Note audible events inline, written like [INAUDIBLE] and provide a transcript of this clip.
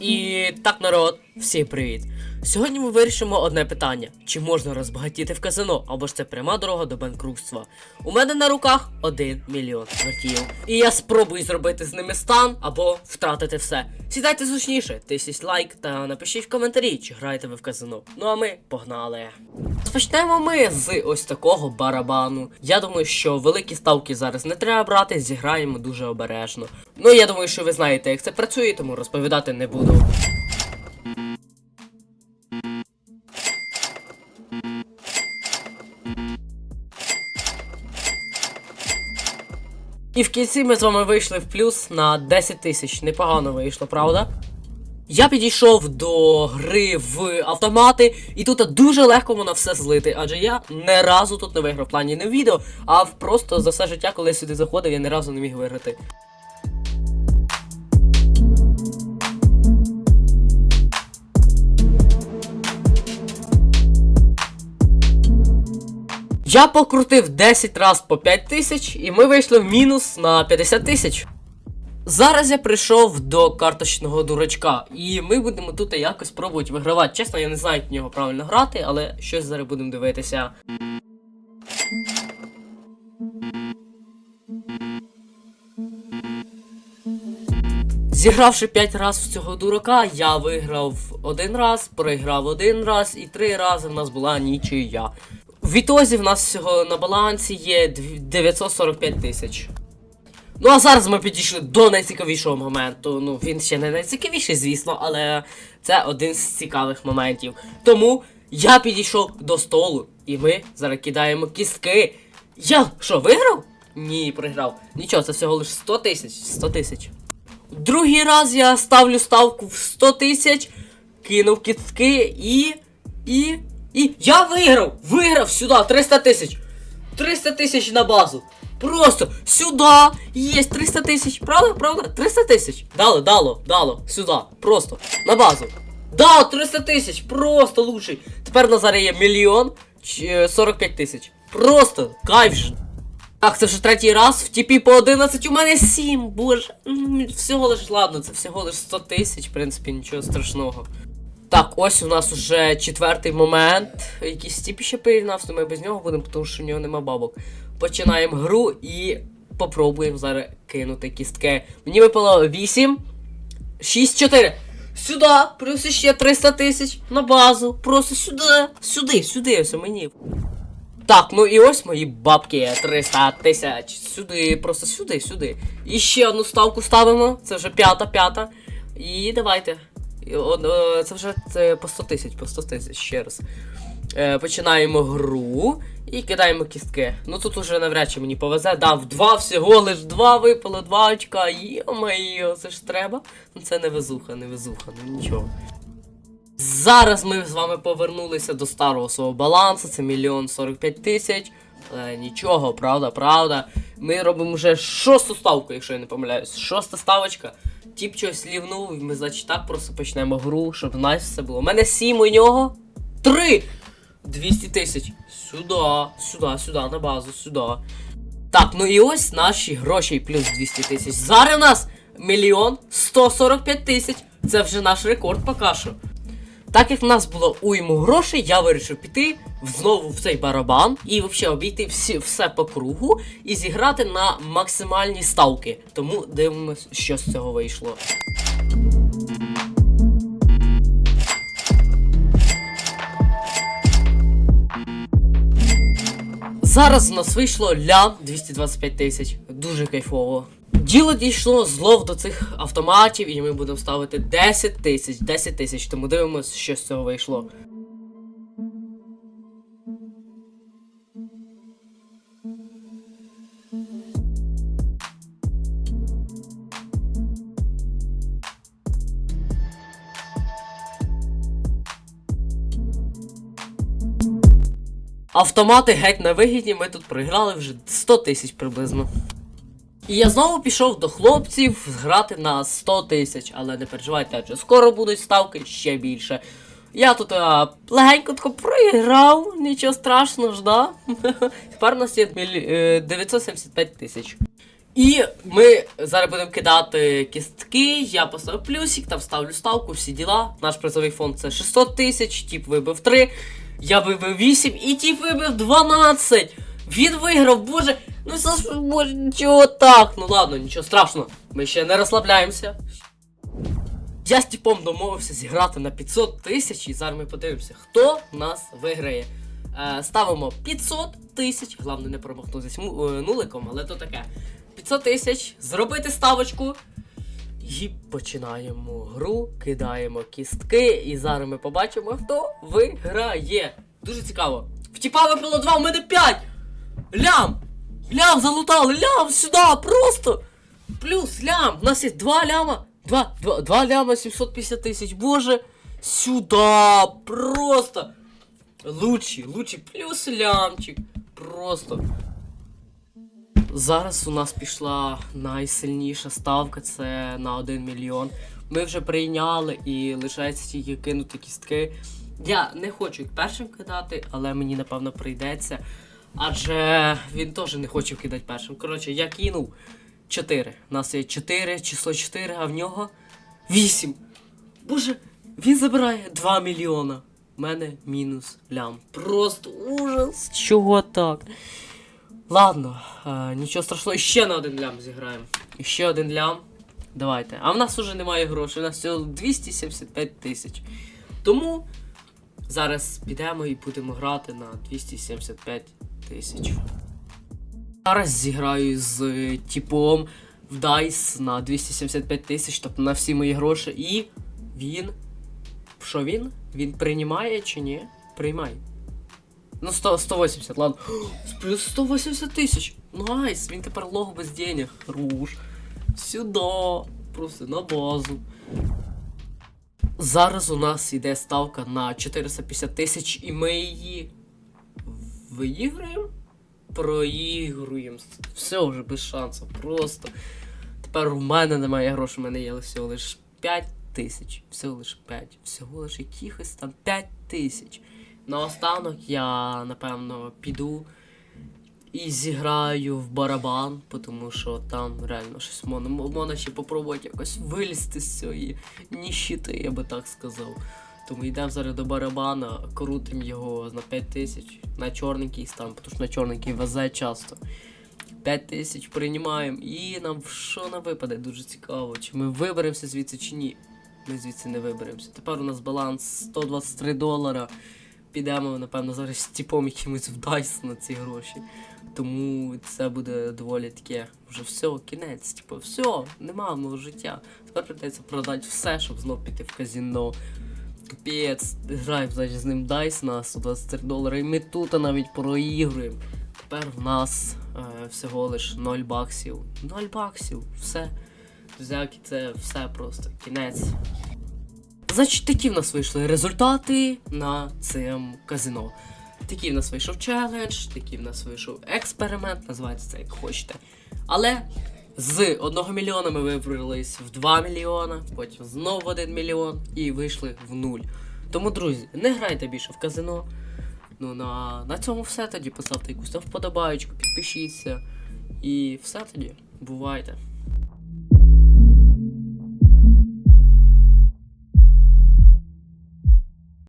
І так, народ, всім привіт! Сьогодні ми вирішимо одне питання: чи можна розбагатіти в казино, або ж це пряма дорога до банкрутства. У мене на руках 1 мільйон квартів. І я спробую зробити з ними стан або втратити все. Сідайте зручніше, тисніть лайк та напишіть в коментарі, чи граєте ви в казино. Ну а ми погнали. Розпочнемо ми з ось такого барабану. Я думаю, що великі ставки зараз не треба брати, зіграємо дуже обережно. Ну я думаю, що ви знаєте, як це працює, тому розповідати не буду. І в кінці ми з вами вийшли в плюс на 10 тисяч. Непогано вийшло, правда? Я підійшов до гри в автомати, і тут дуже легко воно все злити, адже я не разу тут не виграв в плані не в відео, а просто за все життя, коли я сюди заходив, я не разу не міг виграти. Я покрутив 10 раз по 5 тисяч, і ми вийшли в мінус на 50 тисяч. Зараз я прийшов до карточного дурачка, і ми будемо тут якось пробувати вигравати. Чесно, я не знаю, як в нього правильно грати, але щось зараз будемо дивитися. Зігравши 5 разів в цього дурака, я виграв один раз, проіграв один раз, і три рази в нас була нічия. В ітозі в нас всього на балансі є 945 тисяч. Ну а зараз ми підійшли до найцікавішого моменту. Ну, він ще не найцікавіший, звісно, але це один з цікавих моментів. Тому я підійшов до столу, і ми зараз кидаємо кістки. Я що, виграв? Ні, програв. Нічого, це всього лише 100 тисяч. 100 тисяч. Другий раз я ставлю ставку в 100 тисяч, кинув кістки і. і. І. Я виграв! Виграв сюди 300 тисяч! 300 тисяч на базу! Просто сюди! Є 300 тисяч! Правда? Правда? 300 тисяч! Дало, дало, дало, сюди, просто, на базу. Да, 300 тисяч! Просто лучший! Тепер на зараз є мільйон ч- е, 45 тисяч. Просто кайф ж. Так, це вже третій раз, в тіпі по 11, у мене 7, боже. Всього лиш, ладно, це всього лиш 100 тисяч, в принципі, нічого страшного. Так, ось у нас уже четвертий момент. Якийсь тіп ще приєднався, ми без нього будемо, тому що в нього нема бабок. Починаємо гру і попробуємо зараз кинути кістки. Мені випало 8, 6, 4. Сюди, плюс ще 300 тисяч на базу. Просто сюди, сюди, сюди, ось мені. Так, ну і ось мої бабки 300 тисяч. Сюди, просто сюди, сюди. І ще одну ставку ставимо. Це вже п'ята, п'ята. І давайте. О, Це вже це по 100 тисяч, по 100 тисяч ще раз. Е, починаємо гру і кидаємо кістки. Ну тут уже навряд чи мені повезе. Дав два всього, лиш два випало, два очка. Йо-моє, це ж треба. Ну це не везуха, не везуха, ну нічого. Зараз ми з вами повернулися до старого свого балансу, це мільйон 45 тисяч. Е, нічого, правда, правда. Ми робимо вже шосту ставку, якщо я не помиляюсь. Шоста ставочка. Тіп щось лівнув, і ми, значить, так просто почнемо гру, щоб в нас все було. У мене 7 у нього. 3! 200 тисяч. Сюди, сюди, сюди, на базу, сюди. Так, ну і ось наші гроші плюс 200 тисяч. Зараз у нас мільйон 145 тисяч. Це вже наш рекорд поки що. Так як в нас було уйму грошей, я вирішив піти знову в цей барабан і взагалі обійти всі, все по кругу і зіграти на максимальні ставки. Тому дивимось, що з цього вийшло. Зараз у нас вийшло лям 225 тисяч. Дуже кайфово. Діло дійшло злов до цих автоматів, і ми будемо ставити 10 тисяч, 10 тисяч, тому дивимось, що з цього вийшло. Автомати геть невигідні, ми тут проіграли вже 100 тисяч приблизно. І я знову пішов до хлопців грати на 100 тисяч, але не переживайте, адже скоро будуть ставки ще більше. Я тут а, легенько тако проіграв, нічого страшного ж, да? [LAUGHS] Тепер у нас є е, 975 тисяч. І ми зараз будемо кидати кістки, я поставив плюсик, там ставлю ставку, всі діла. Наш призовий фонд це 600 тисяч, тіп вибив 3, я вибив 8 і тіп вибив 12. Він виграв, боже, ну це ж боже, нічого так. Ну ладно, нічого страшного. Ми ще не розслабляємося. Я з типом домовився зіграти на 500 тисяч, і зараз ми подивимося, хто нас виграє. Е, ставимо 500 тисяч, головне не промахнутися е, нуликом, але то таке. 500 тисяч, зробити ставочку. І починаємо гру, кидаємо кістки, і зараз ми побачимо, хто виграє. Дуже цікаво. В тіпа випало 2, у мене 5! Лям! Лям залутали! Лям сюди! Просто! Плюс лям! У нас є 2 ляма! 2, 2, 2 ляма 750 тисяч, боже! Сюда! Просто! Лучший, лучший, плюс лямчик. Просто. Зараз у нас пішла найсильніша ставка, це на 1 мільйон. Ми вже прийняли і лишається тільки кинути кістки. Я не хочу їх першим кидати, але мені напевно прийдеться. Адже він теж не хоче кидати першим. Коротше, я кинув 4. У нас є 4, число 4, а в нього 8. Боже, він забирає 2 мільйона. У мене мінус лям. Просто ужас. Чого так? Ладно, е, нічого страшного, ще на один лям зіграємо. І ще один лям. Давайте. А в нас уже немає грошей, у нас всього 275 тисяч. Тому зараз підемо і будемо грати на 275 тисяч. Зараз зіграю з е, типом в Dice на 275 тисяч, тобто на всі мої гроші. І він. Що він? Він приймає чи ні? Приймає. Ну, 100, 180, ладно. [GASPS] Плюс 180 тисяч. Найс, він тепер лох без денег. Руш. Сюда. Просто на базу. Зараз у нас йде ставка на 450 тисяч, і ми її виіграємо? Проігруємо. Все вже без шансу. Просто. Тепер у мене немає грошей, у мене є всього лише 5 тисяч. Всього лише 5. Всього лише якихось там 5 тисяч. Наостанок я, напевно, піду і зіграю в барабан, тому що там реально щось можна, можна ще попробувати якось вилізти з цієї ніщити, я би так сказав. Тому йдемо зараз до барабана, крутим його на 5 тисяч, на чорненький стан, тому що на чорненький везе часто. 5 тисяч приймаємо і нам що нам випаде, дуже цікаво, чи ми виберемося звідси чи ні. Ми звідси не виберемося. Тепер у нас баланс 123 долара. Підемо, напевно, зараз з типом якимось в Дайс на ці гроші. Тому це буде доволі таке. Вже все, кінець. Типу, все, нема мого життя. Тепер прийдеться продати все, щоб знов піти в казіно. Капець, граємо значить, з ним Дайс на 123 долари, і ми тут навіть проігруємо. Тепер в нас е, всього лиш 0 баксів. 0 баксів, все. Друзяки, це все просто. Кінець. Значить, такі в нас вийшли результати на цьому казино. Такий в нас вийшов челендж, такий в нас вийшов експеримент, називається це як хочете. Але з 1 мільйона ми вибрались в 2 мільйона, потім знову в 1 мільйон і вийшли в 0. Тому, друзі, не грайте більше в казино. Ну, на, на цьому все тоді. Поставте якусь там вподобаючку, підпишіться. І все тоді. Бувайте.